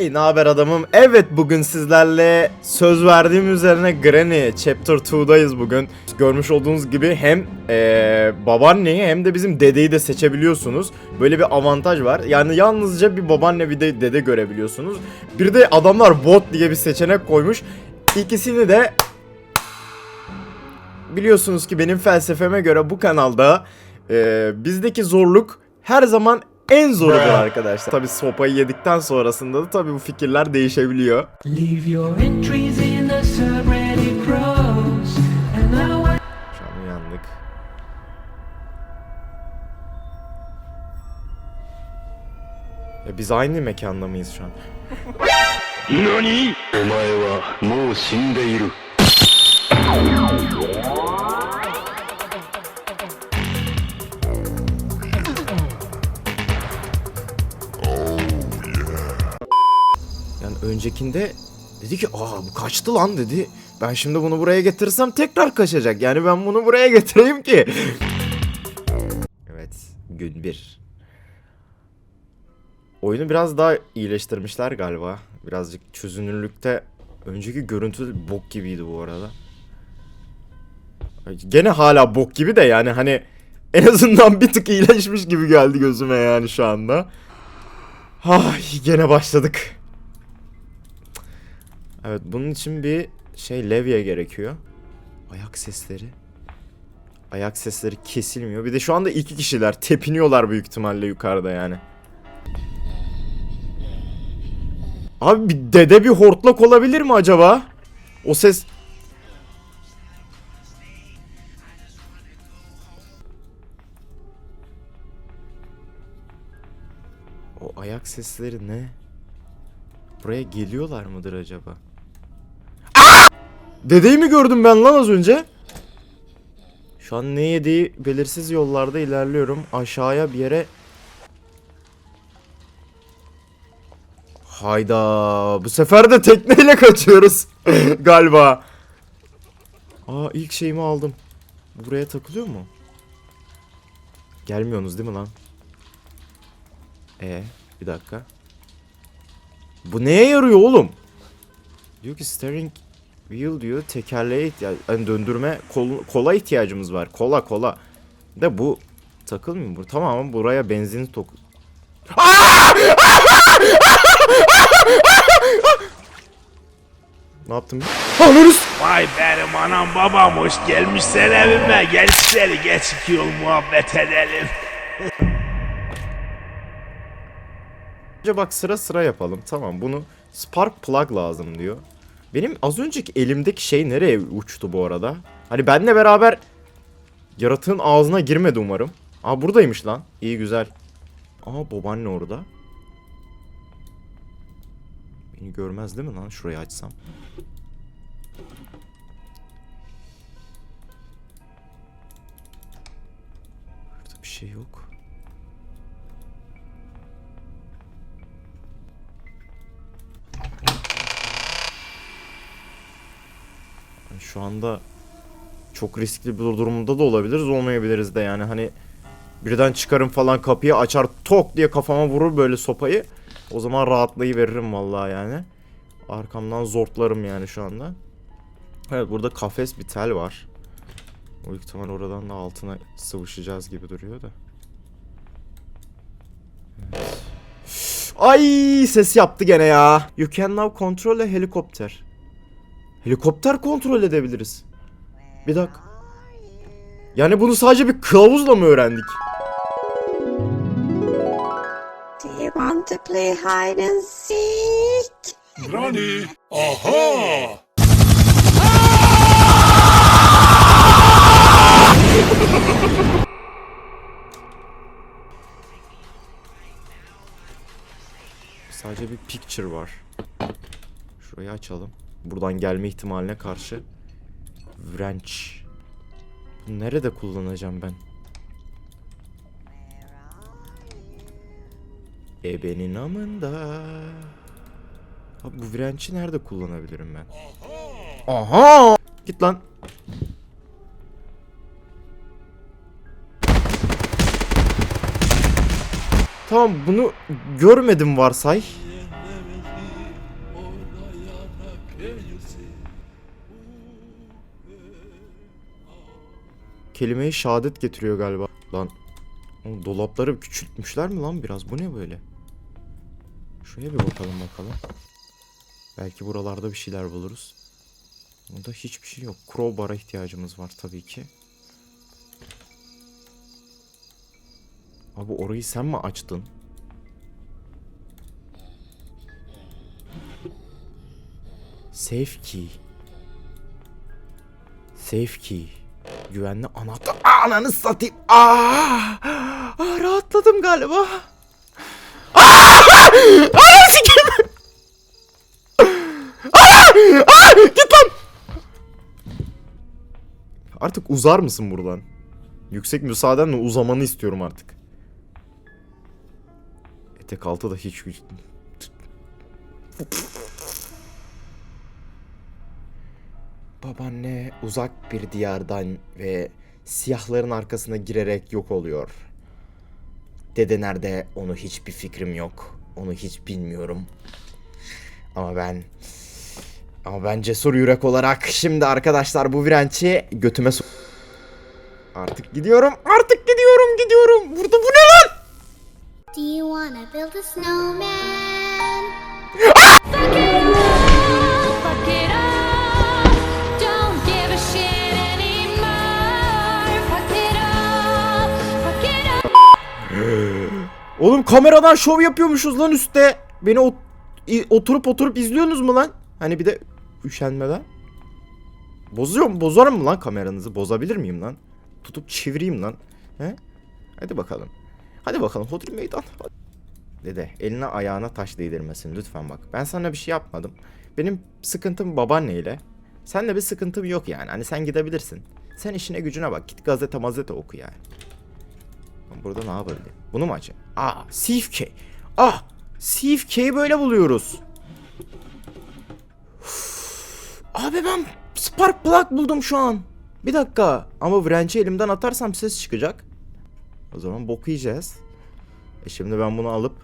Hey ne haber adamım? Evet bugün sizlerle söz verdiğim üzerine Granny Chapter 2'dayız bugün. Görmüş olduğunuz gibi hem eee babaanneyi hem de bizim dedeyi de seçebiliyorsunuz. Böyle bir avantaj var. Yani yalnızca bir babaanne bir de dede görebiliyorsunuz. Bir de adamlar bot diye bir seçenek koymuş. İkisini de biliyorsunuz ki benim felsefeme göre bu kanalda eee, bizdeki zorluk her zaman en zoru bu arkadaşlar. Tabi sopayı yedikten sonrasında da tabi bu fikirler değişebiliyor. Leave your entries in the. Ya biz aynı mekanda mıyız şu an? Nani? Omae wa mou shindeiru. Öncekinde dedi ki aa bu kaçtı lan dedi. Ben şimdi bunu buraya getirirsem tekrar kaçacak. Yani ben bunu buraya getireyim ki. evet gün bir. Oyunu biraz daha iyileştirmişler galiba. Birazcık çözünürlükte önceki görüntü bok gibiydi bu arada. Gene hala bok gibi de yani hani en azından bir tık iyileşmiş gibi geldi gözüme yani şu anda. Ay gene başladık. Evet bunun için bir şey levye gerekiyor. Ayak sesleri. Ayak sesleri kesilmiyor. Bir de şu anda iki kişiler tepiniyorlar büyük ihtimalle yukarıda yani. Abi bir dede bir hortlak olabilir mi acaba? O ses... O ayak sesleri ne? Buraya geliyorlar mıdır acaba? Dedeyi mi gördüm ben lan az önce? Şu an ne yediği belirsiz yollarda ilerliyorum. Aşağıya bir yere... Hayda. Bu sefer de tekneyle kaçıyoruz. Galiba. Aa ilk şeyimi aldım. Buraya takılıyor mu? Gelmiyorsunuz değil mi lan? E bir dakika. Bu neye yarıyor oğlum? Diyor ki steering wheel diyor tekerleğe ihtiyaç yani döndürme kol, kola ihtiyacımız var. Kola kola. De bu takılmıyor bu. Tamam buraya benzin tok. ne yaptım? S- Vay benim anam babam hoş gelmişler evime. Gel içeri geç iki yol muhabbet edelim. Önce bak sıra sıra yapalım. Tamam bunu spark plug lazım diyor. Benim az önceki elimdeki şey nereye uçtu bu arada? Hani benle beraber yaratığın ağzına girmedi umarım. Aa buradaymış lan. İyi güzel. Aa babaanne orada. Beni görmez değil mi lan şurayı açsam? Burada bir şey yok. Şu anda çok riskli bir durumda da olabiliriz olmayabiliriz de yani hani birden çıkarım falan kapıyı açar tok diye kafama vurur böyle sopayı. O zaman rahatlayı veririm vallahi yani. Arkamdan zortlarım yani şu anda. Evet burada kafes bir tel var. O ihtimal oradan da altına sıvışacağız gibi duruyor da. Evet. Ay ses yaptı gene ya. You can now control a helicopter. Helikopter kontrol edebiliriz. Bir dakika. Yani bunu sadece bir kılavuzla mı öğrendik? Do you want to play hide and seek? Nani? Aha! Sadece bir picture var. Şurayı açalım. Buradan gelme ihtimaline karşı. Wrench. Bunu nerede kullanacağım ben? Ebenin amında. Abi bu wrench'i nerede kullanabilirim ben? Aha! Git lan. Tamam bunu görmedim varsay. Kelimeyi şehadet getiriyor galiba. Lan dolapları küçültmüşler mi lan biraz? Bu ne böyle? Şuraya bir bakalım bakalım. Belki buralarda bir şeyler buluruz. Burada hiçbir şey yok. Crowbar'a ihtiyacımız var tabii ki. Abi orayı sen mi açtın? Safe key. Safe key. Güvenli anahtar. Aa, Ananı satayım. Aa, Aa, rahatladım galiba. Aa! Aa, sikeyim. Aa! Aa, git lan. Artık uzar mısın buradan? Yüksek müsaadenle uzamanı istiyorum artık. Etek altı da hiç güç... Babaanne uzak bir diyardan ve siyahların arkasına girerek yok oluyor. Dede nerede onu hiçbir fikrim yok. Onu hiç bilmiyorum. Ama ben ama ben cesur yürek olarak şimdi arkadaşlar bu virençi götüme so- Artık gidiyorum. Artık gidiyorum, gidiyorum. Burada bu ne lan? Do you wanna build a snowman? Oğlum kameradan şov yapıyormuşuz lan üstte. Beni ot- oturup oturup izliyorsunuz mu lan? Hani bir de üşenmeden. Bozuyor mu? Bozarım mı lan kameranızı? Bozabilir miyim lan? Tutup çevireyim lan. He? Hadi bakalım. Hadi bakalım Hodri meydan. Dede eline ayağına taş değdirmesin lütfen bak. Ben sana bir şey yapmadım. Benim sıkıntım babaanneyle. Seninle bir sıkıntım yok yani. Hani sen gidebilirsin. Sen işine gücüne bak. Git gazete mazete oku yani. Burada ne yapabilirim? Bunu mu açayım? Aa, Sif. Ah, Sif böyle buluyoruz. Üf, Abi ben Spark Plug buldum şu an. Bir dakika. Ama wrench'i elimden atarsam ses çıkacak. O zaman bok yiyeceğiz. E şimdi ben bunu alıp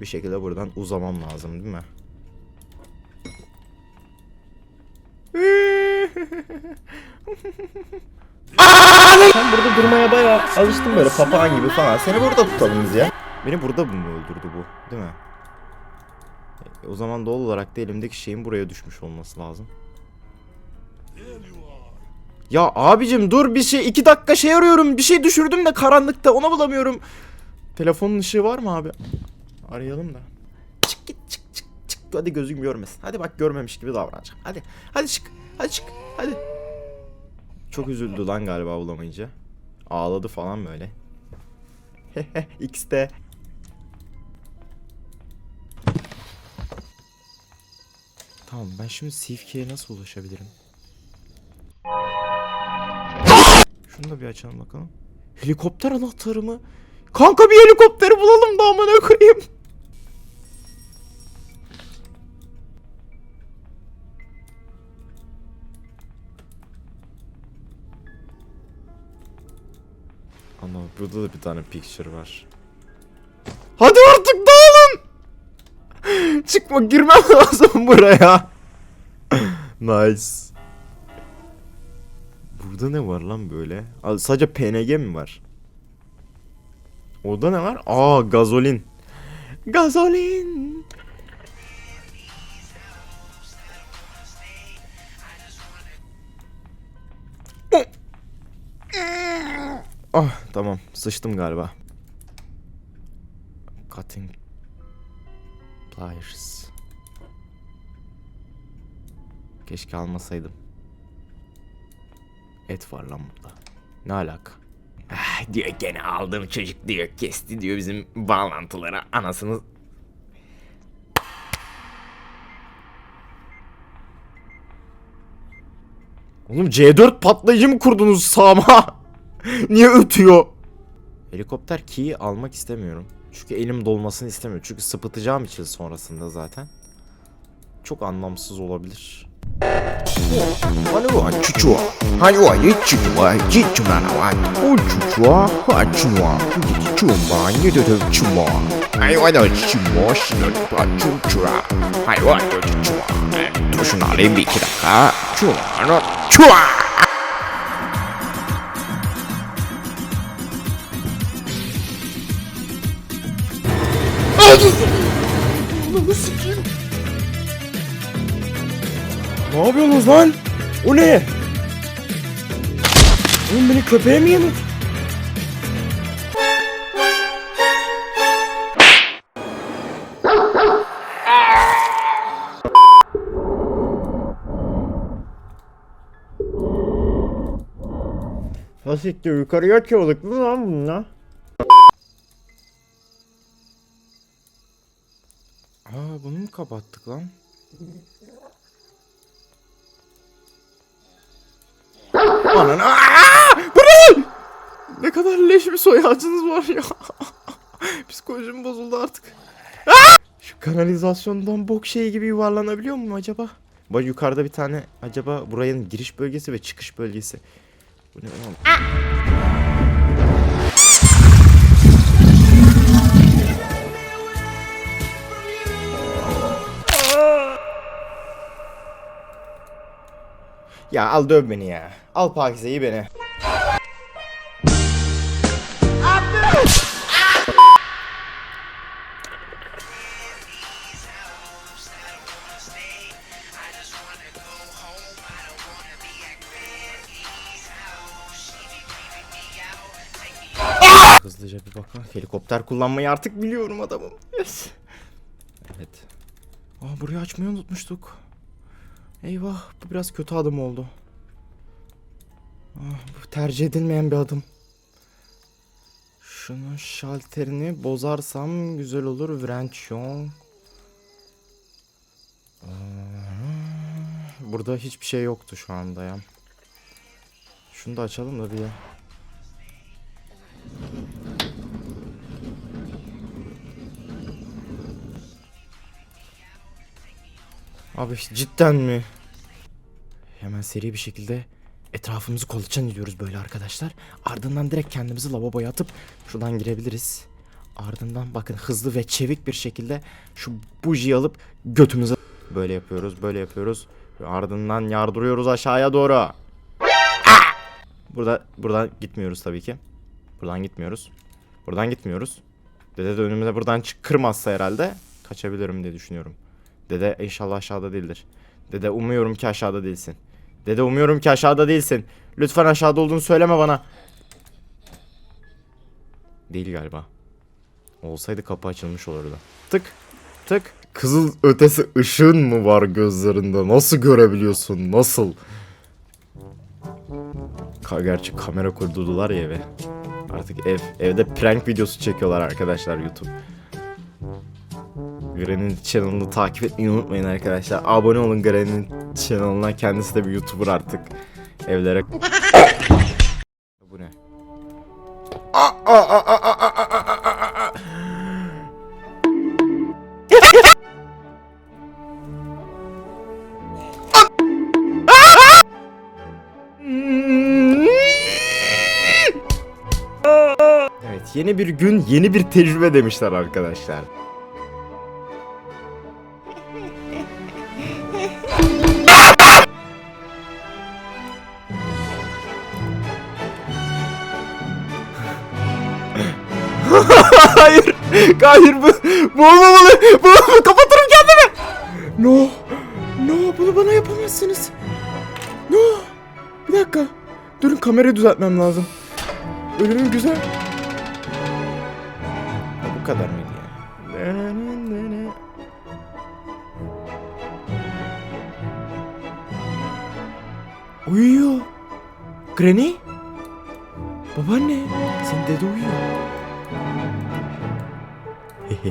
bir şekilde buradan uzamam lazım değil mi? Sen burada durmaya bayağı alıştın böyle papağan gibi falan. Seni burada tutalım ya. Beni burada mı öldürdü bu? Değil mi? E, o zaman doğal olarak da elimdeki şeyin buraya düşmüş olması lazım. Ya abicim dur bir şey iki dakika şey arıyorum. Bir şey düşürdüm de karanlıkta onu bulamıyorum. Telefonun ışığı var mı abi? Arayalım da. Çık git çık çık çık. Hadi gözüm görmesin. Hadi bak görmemiş gibi davranacağım. Hadi hadi çık. Hadi çık. Hadi. Çok üzüldü lan galiba bulamayınca. Ağladı falan böyle. X'te. Tamam ben şimdi CFK'ye nasıl ulaşabilirim? Şunu da bir açalım bakalım. Helikopter anahtarı mı? Kanka bir helikopteri bulalım da amına koyayım. Burada da bir tane picture var. Hadi artık dağılın. Çıkma girmem lazım buraya. nice. Burada ne var lan böyle? Sadece PNG mi var? Orada ne var? Aa gazolin. Gazolin. Tamam sıçtım galiba. Cutting pliers. Keşke almasaydım. Et var lan burada. Ne alaka? Ah, diyor gene aldığım çocuk diyor kesti diyor bizim bağlantılara anasını Oğlum C4 patlayıcı mı kurdunuz sağıma? Niye ötüyor? Helikopter key'i almak istemiyorum. Çünkü elim dolmasını istemiyorum. Çünkü sıpıtacağım için sonrasında zaten. Çok anlamsız olabilir. Hani? Hani ye var? O ha de de. Hani da. Hani da dakika. Çua. Çua. Ne yapıyorsunuz lan? O ne? Oğlum beni köpeğe mi yedin? Basiktir yukarıya atıyorduk mu lan bununla? Aa bunu mu kapattık lan? Ananı Aa! Bu ne? Kadar leş bir soy ağacınız var ya. Psikolojim bozuldu artık. Şu kanalizasyondan bok şeyi gibi yuvarlanabiliyor mu acaba? Bak yukarıda bir tane acaba buranın giriş bölgesi ve çıkış bölgesi. Bu ne oğlum? Ya al döv beni ya. Al Pakize'yi beni. Hızlıca bir bakalım. Helikopter kullanmayı artık biliyorum adamım. Yes. Evet. Aa burayı açmayı unutmuştuk. Eyvah bu biraz kötü adım oldu. Ah, bu tercih edilmeyen bir adım. Şunun şalterini bozarsam güzel olur. Vrençyon. Aa, Burada hiçbir şey yoktu şu anda ya. Şunu da açalım da bir. Abi cidden mi? Hemen seri bir şekilde etrafımızı kolaçan ediyoruz böyle arkadaşlar. Ardından direkt kendimizi lavaboya atıp şuradan girebiliriz. Ardından bakın hızlı ve çevik bir şekilde şu bujiyi alıp götümüze böyle yapıyoruz, böyle yapıyoruz. Ve ardından yardırıyoruz aşağıya doğru. Ah! Burada buradan gitmiyoruz tabii ki. Buradan gitmiyoruz. Buradan gitmiyoruz. Dede de önümüze buradan çık kırmazsa herhalde kaçabilirim diye düşünüyorum. Dede inşallah aşağıda değildir. Dede umuyorum ki aşağıda değilsin. Dede umuyorum ki aşağıda değilsin. Lütfen aşağıda olduğunu söyleme bana. Değil galiba. Olsaydı kapı açılmış olurdu. Tık tık. Kızıl ötesi ışığın mı var gözlerinde? Nasıl görebiliyorsun? Nasıl? Ka gerçi kamera kurdular ya eve. Artık ev evde prank videosu çekiyorlar arkadaşlar YouTube. Granny'nin channel'ını takip etmeyi unutmayın arkadaşlar. Abone olun Granny'nin channel'ına. Kendisi de bir YouTuber artık. Evlere... Bu ne? Evet yeni bir gün yeni bir tecrübe demişler arkadaşlar. Hayır. Bu bu olmamalı. Bu, bu kapatırım kendimi. No. No bunu bana yapamazsınız. No. Bir dakika. Durun kamerayı düzeltmem lazım. Ölümüm güzel. Ha, bu kadar mıydı ya? Uyuyor. Granny? Babaanne, senin dede uyuyor. Ee,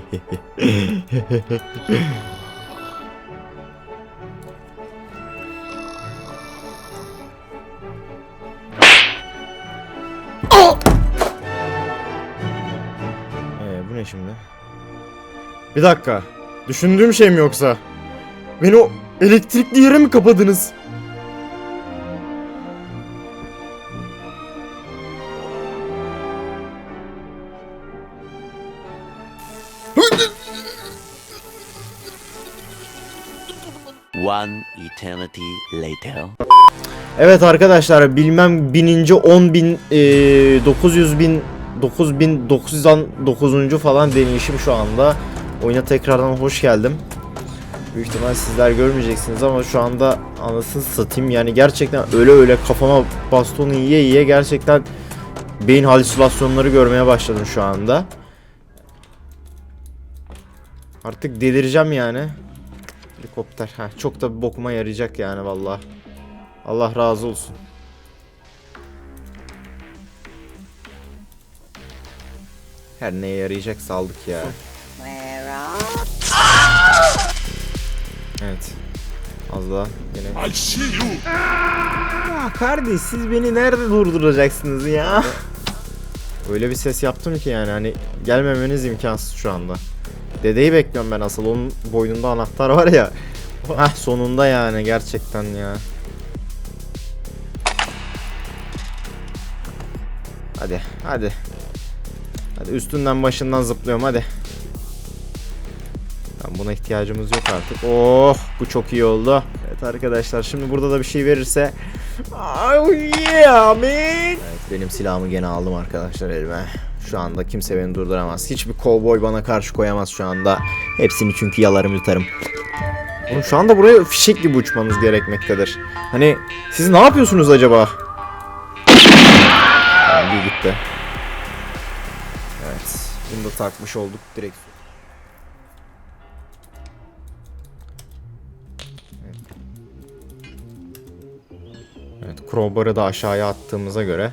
bu ne şimdi? Bir dakika. Düşündüğüm şey mi yoksa? Beni o elektrikli yere mi kapadınız? One eternity later. Evet arkadaşlar bilmem bininci 10 bin e, 900 bin 9909. falan deneyişim şu anda. Oyuna tekrardan hoş geldim. Büyük ihtimal sizler görmeyeceksiniz ama şu anda anasını satayım yani gerçekten öyle öyle kafama bastonu yiye yiye gerçekten beyin halüsinasyonları görmeye başladım şu anda. Artık delireceğim yani. Helikopter. Heh, çok da bir bokuma yarayacak yani vallahi. Allah razı olsun. Her neye yarayacak saldık ya. Evet. Az daha yine. Ya kardeş siz beni nerede durduracaksınız ya? Öyle bir ses yaptım ki yani hani gelmemeniz imkansız şu anda. Dedeyi bekliyorum ben asıl onun boynunda anahtar var ya. Hah sonunda yani gerçekten ya. Hadi hadi. Hadi üstünden başından zıplıyorum hadi. Tamam buna ihtiyacımız yok artık. Oh bu çok iyi oldu. Evet arkadaşlar şimdi burada da bir şey verirse. Oh yeah man. Evet benim silahımı gene aldım arkadaşlar elime. Şu anda kimse beni durduramaz. Hiçbir kovboy bana karşı koyamaz şu anda. Hepsini çünkü yalarım yutarım. Oğlum şu anda buraya fişek gibi uçmanız gerekmektedir. Hani siz ne yapıyorsunuz acaba? Bir gitti. Evet. Bunu da takmış olduk direkt. Evet, crowbar'ı da aşağıya attığımıza göre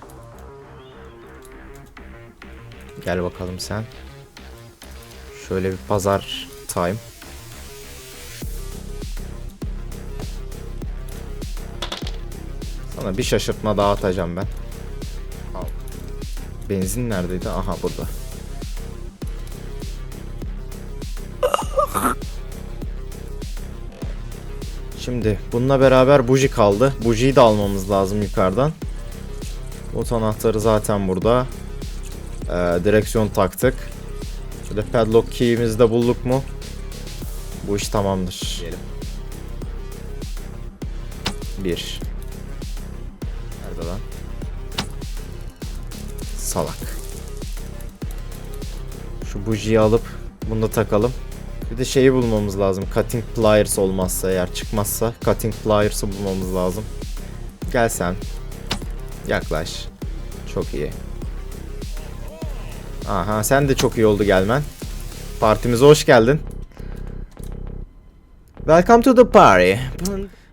Gel bakalım sen. Şöyle bir pazar time. Sana bir şaşırtma daha atacağım ben. Al. Benzin neredeydi? Aha burada. Şimdi bununla beraber buji kaldı. Bujiyi de almamız lazım yukarıdan. Bot anahtarı zaten burada. Ee, direksiyon taktık. Şöyle padlock key'imizi de bulduk mu? Bu iş tamamdır. Diyelim. Bir. Nerede lan? Salak. Şu bujiyi alıp bunu da takalım. Bir de şeyi bulmamız lazım. Cutting pliers olmazsa eğer çıkmazsa cutting pliers'ı bulmamız lazım. Gel sen. Yaklaş. Çok iyi. Aha sen de çok iyi oldu gelmen. Partimize hoş geldin. Welcome to the party.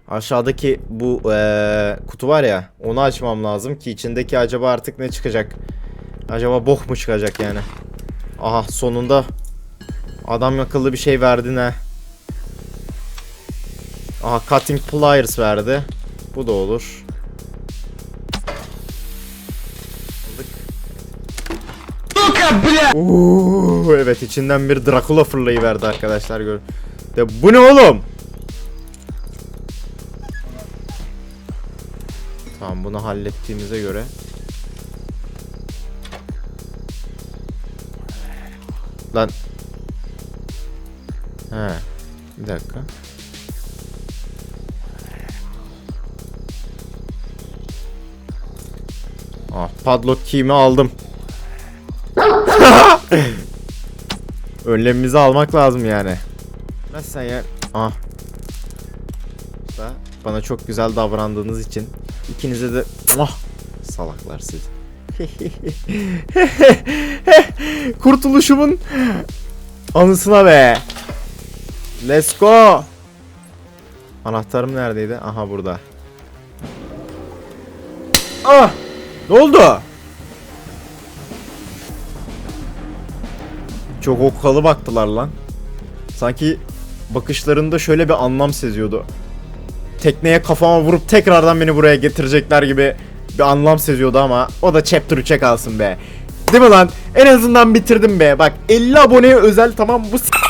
Aşağıdaki bu eee, kutu var ya onu açmam lazım ki içindeki acaba artık ne çıkacak? Acaba bok mu çıkacak yani? Aha sonunda adam akıllı bir şey verdi ne? Aha cutting pliers verdi. Bu da olur. Oo, evet içinden bir Dracula fırlayıverdi arkadaşlar gör. De bu ne oğlum? Tamam bunu hallettiğimize göre. Lan. He. Bir dakika. Ah padlock key'imi aldım. Önlemimizi almak lazım yani. Nasıl sen ya? Ah. Da bana çok güzel davrandığınız için ikinize de ah salaklar siz. Kurtuluşumun anısına be. Let's go. Anahtarım neredeydi? Aha burada. Ah! Ne oldu? Çok okkalı baktılar lan. Sanki bakışlarında şöyle bir anlam seziyordu. Tekneye kafama vurup tekrardan beni buraya getirecekler gibi bir anlam seziyordu ama o da chapter 3'e kalsın be. Değil mi lan? En azından bitirdim be. Bak 50 aboneye özel tamam bu s-